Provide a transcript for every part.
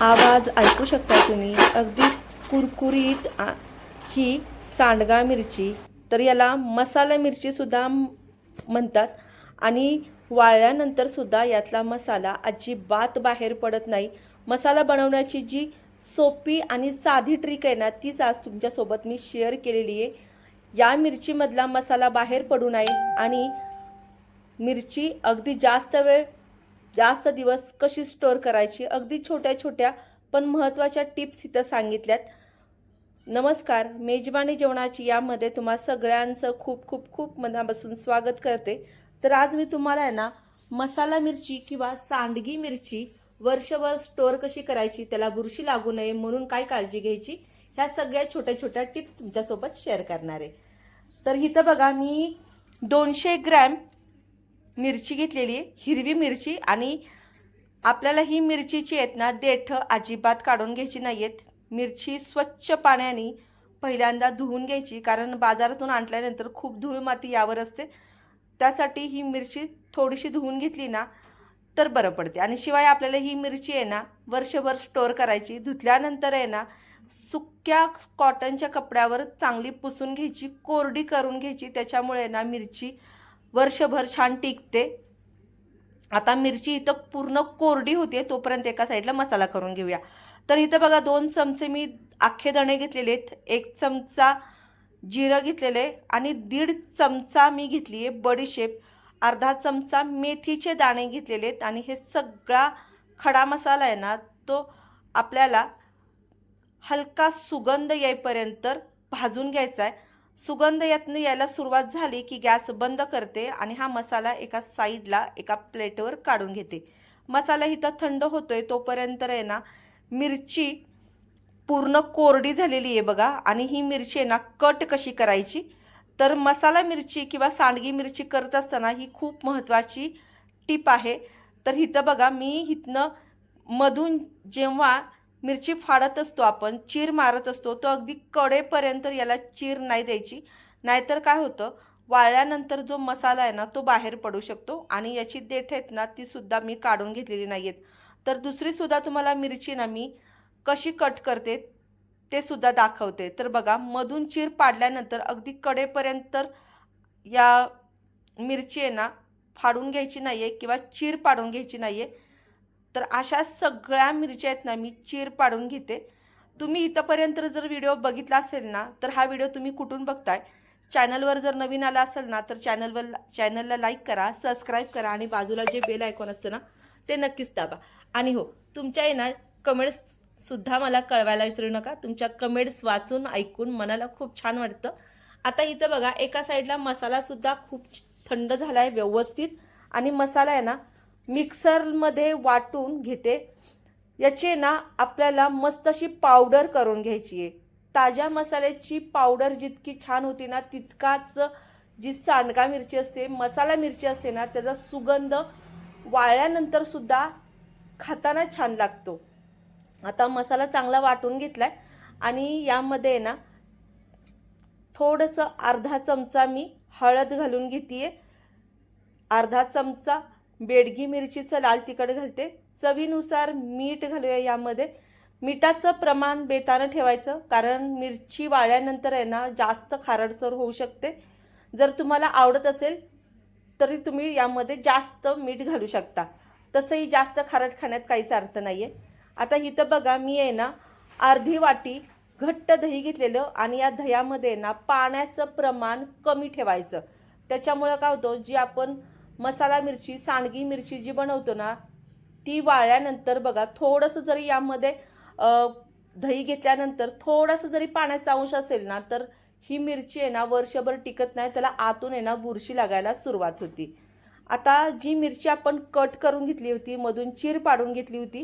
आवाज ऐकू शकता तुम्ही? अगदी कुरकुरीत ही सांडगा मिरची. तर याला मसाला मिरची सुद्धा म्हणतात. आणि वाळल्यानंतर सुद्धा यातला मसाला अजिबात बाहेर पडत नाही. मसाला बनवण्याची जी सोपी आणि साधी ट्रिक आहे ना तीच आज तुमच्यासोबत मी शेअर केलेली आहे. या मिरचीमधला मसाला बाहेर पडू नये आणि मिरची अगदी जास्त वेळ जास्त दिवस कशी स्टोअर करायची? अगदी छोट्या छोट्या पण महत्त्वाच्या टिप्स इथं सांगितल्यात. नमस्कार मेजबानी जेवणाची यामध्ये तुम्हा सगळ्यांचं खूप खूप खूप मनापासून स्वागत करते. तर आज मी तुम्हाला आहे ना मसाला मिरची किंवा सांडगी मिरची वर्षभर स्टोअर कशी करायची त्याला बुरशी लागू नये म्हणून काय काळजी घ्यायची ह्या सगळ्या छोट्या छोट्या टिप्स तुमच्यासोबत शेअर करणार आहे. तर इथं बघा मी दोनशे ग्रॅम मिरची घेतलेली आहे हिरवी मिरची आणि आपल्याला ही मिरचीची आहेत ना देठ अजिबात काढून घ्यायची नाही आहेत मिरची स्वच्छ पाण्याने पहिल्यांदा धुवून घ्यायची कारण बाजारातून आणल्यानंतर खूप धूळ माती यावर असते. त्यासाठी ही मिरची थोडीशी धुवून घेतली ना तर बरं पडते. आणि शिवाय आपल्याला ही मिरची आहे ना वर्षभर स्टोअर करायची धुतल्यानंतर आहे ना सुक्या कॉटनच्या कपड्यावर चांगली पुसून घ्यायची कोरडी करून घ्यायची त्याच्यामुळे ना मिरची वर्षभर छान टिकते. आता मिरची इथं पूर्ण कोरडी होते तोपर्यंत एका साईडला मसाला करून घेऊया. तर इथं बघा दोन चमचे मी अख्खे दणे घेतलेले आहेत. एक चमचा जिरं घेतलेलं आहे आणि दीड चमचा मी घेतली आहे बडीशेप अर्धा चमचा मेथीचे दाणे घेतलेले आहेत आणि हे सगळा खडा मसाला आहे ना तो आपल्याला हलका सुगंध येईपर्यंत भाजून घ्यायचा आहे. सुगंध यातनं यायला सुरुवात झाली की गॅस बंद करते आणि हा मसाला एका साईडला एका प्लेटवर काढून घेते. मसाला इथं थंड होतोय तोपर्यंत आहे ना मिरची पूर्ण कोरडी झालेली आहे बघा आणि ही मिरची आहे ना कट कशी करायची? तर मसाला मिरची किंवा सांडगी मिरची करत असताना ही खूप महत्त्वाची टीप आहे. तर इथं बघा मी इथनं मधून जेव्हा मिरची फाडत असतो आपण चीर मारत असतो तो अगदी कडेपर्यंत याला चीर नाही द्यायची. नाहीतर काय होतं वाळल्यानंतर जो मसाला आहे ना तो बाहेर पडू शकतो आणि याची देठ आहेत ना ती सुद्धा मी काढून घेतलेली नाही आहेत तर दुसरीसुद्धा तुम्हाला मिरची ना मी कशी कट करते ते सुद्धा दाखवते. तर बघा मधून चीर पाडल्यानंतर अगदी कडेपर्यंत या मिरची आहे ना फाडून घ्यायची नाही आहे किंवा चीर पाडून घ्यायची नाही आहे तर अशा सगळ्या मिरच्या आहेत ना मी चीर पाडून घेते. तुम्ही इथंपर्यंत जर व्हिडिओ बघितला असेल ना तर हा व्हिडिओ तुम्ही कुठून बघताय? चॅनलवर जर नवीन आला असेल ना तर चॅनलवर चॅनलला लाईक करा सबस्क्राईब करा आणि बाजूला जे बेल आयकॉन असतं ना ते नक्कीच दाबा. आणि हो तुमच्या आहे ना कमेंट्स सुद्धा मला कळवायला विसरू नका. तुमच्या कमेंट्स वाचून ऐकून मनाला खूप छान वाटतं. आता इथं बघा एका साईडला मसालासुद्धा खूप थंड झाला आहे व्यवस्थित. आणि मसाला आहे ना मिक्सरमध्ये वाटून घेते. याची ना आपल्याला मस्त अशी पावडर करून घ्यायची आहे. ताज्या मसाल्याची पावडर जितकी छान होती ना तितकाच जी सांडगा मिरची असते मसाला मिरची असते ना त्याचा सुगंध वाळल्यानंतर सुद्धा खाताना छान लागतो. आता मसाला चांगला वाटून घेतला आहे आणि यामध्ये ना थोडंसं अर्धा चमचा मी हळद घालून घेते अर्धा चमचा बेडगी मिरचीचं लाल तिखट घालते. चवीनुसार मीठ घालूया यामध्ये. मिठाचं प्रमाण बेतानं ठेवायचं. कारण मिरची वाळल्यानंतर आहे ना जास्त खारडसर होऊ शकते. जर तुम्हाला आवडत असेल तरी तुम्ही यामध्ये जास्त मीठ घालू शकता. तसंही जास्त खारट खाण्यात काहीच अर्थ नाही आहे आता इथं बघा मी आहे ना अर्धी वाटी घट्ट दही घेतलेलं आणि या दह्यामध्ये ना पाण्याचं प्रमाण कमी ठेवायचं. त्याच्यामुळं काय होतं जी आपण मसाला मिरची सांडगी मिरची जी बनवतो ना ती वाळल्यानंतर बघा थोडंसं जरी यामध्ये दही घेतल्यानंतर थोडंसं जरी पाण्याचा अंश असेल ना तर ही मिरची आहे ना वर्षभर टिकत नाही त्याला आतून आहे ना बुरशी लागायला सुरुवात होती. आता जी मिरची आपण कट करून घेतली होती मधून चीर पाडून घेतली होती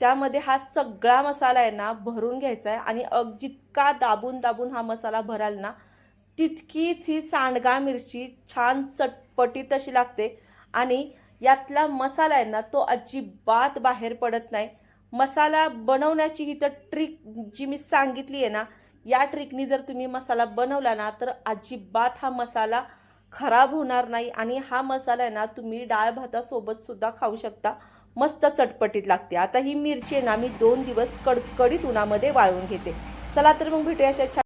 त्यामध्ये हा सगळा मसाला आहे ना भरून घ्यायचा आहे आणि अग जितका दाबून दाबून हा मसाला भराल ना तितकीच ही सांडगा मिरची छान चट पटीत अशी लागते. आणि यातला मसाला आहे ना तो अजिबात बाहेर पडत नाही. मसाला बनवण्याची ही तर ट्रिक जी मी सांगितली आहे ना या ट्रिकनी जर तुम्ही मसाला बनवला ना तर अजिबात हा मसाला खराब होणार नाही. आणि हा मसाला आहे ना तुम्ही डाळ भातासोबत सुद्धा खाऊ शकता. मस्त चटपटीत लागते. आता ही मिरची आहे ना मी दोन दिवस कडकडीत उन्हामध्ये वाळवून घेते. चला तर मग भेटूया अशा छान